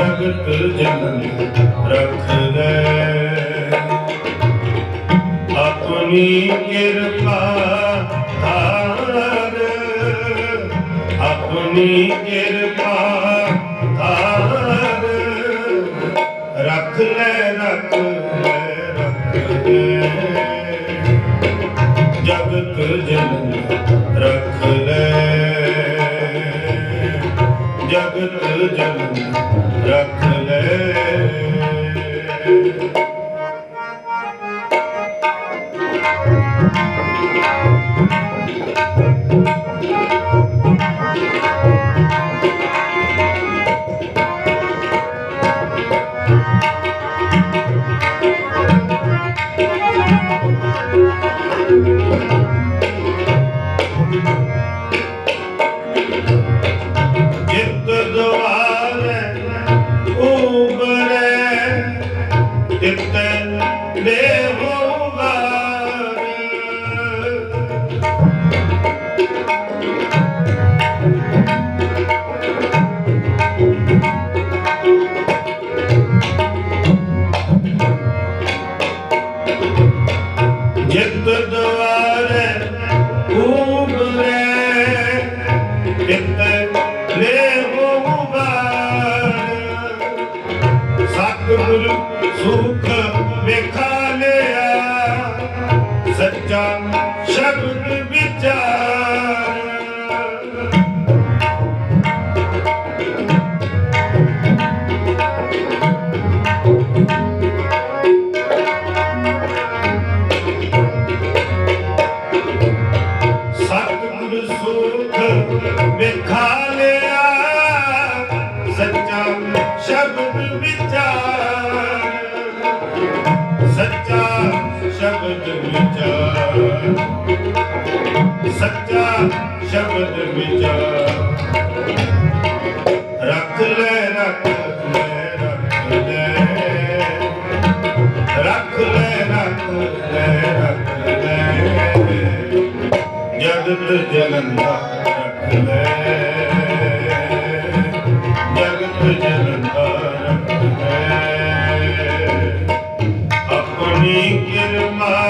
ਜਗਤ ਜਨਨੀ ਰਖਦੇ ਆਪਣੀ ਕਿਰਪਾ ਧਾਰ ਆਪਣੀ ਕਿਰਪਾ ਧਾਰ। ਚਰਨ ਰੱਖ ਲੈ ਸਤਿਗੁਰੂ ਸੁਖ ਵੇਖਾ ਲਿਆ। ਸੱਚਾ ਸ਼ਬਦ ਵਿਚਾਰ ਸ਼ਬਦ ਵਿਚਾਰ। ਸੱਚਾ ਸ਼ਬਦ ਵਿਚਾਰ। ਰੱਖ ਲੈ ਰੱਖ ਲੈ ਰੱਖ ਲੈ। ਰੱਖ ਲੈ ਰੱਖ ਲੈ ਰੱਖ ਲੈ। ਜਗਤ ਜਨੰਦਾ ਰੱਖ ਲੈ। ਜਗਤ ਜਨੰਦਾ ਰੱਖ ਲੈ। अपनी किरमा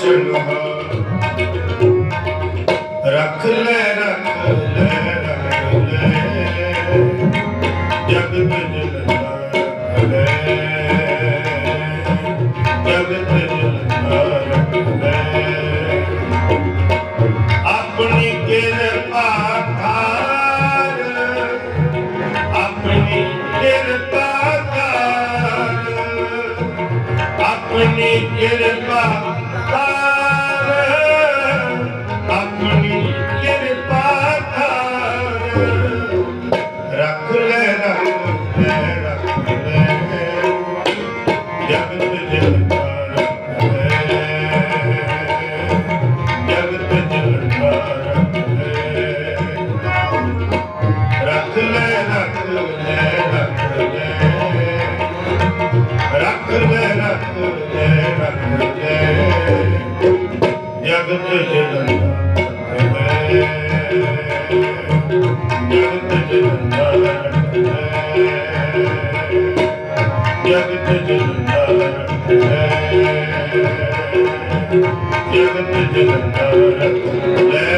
Shilha need you Even if it's another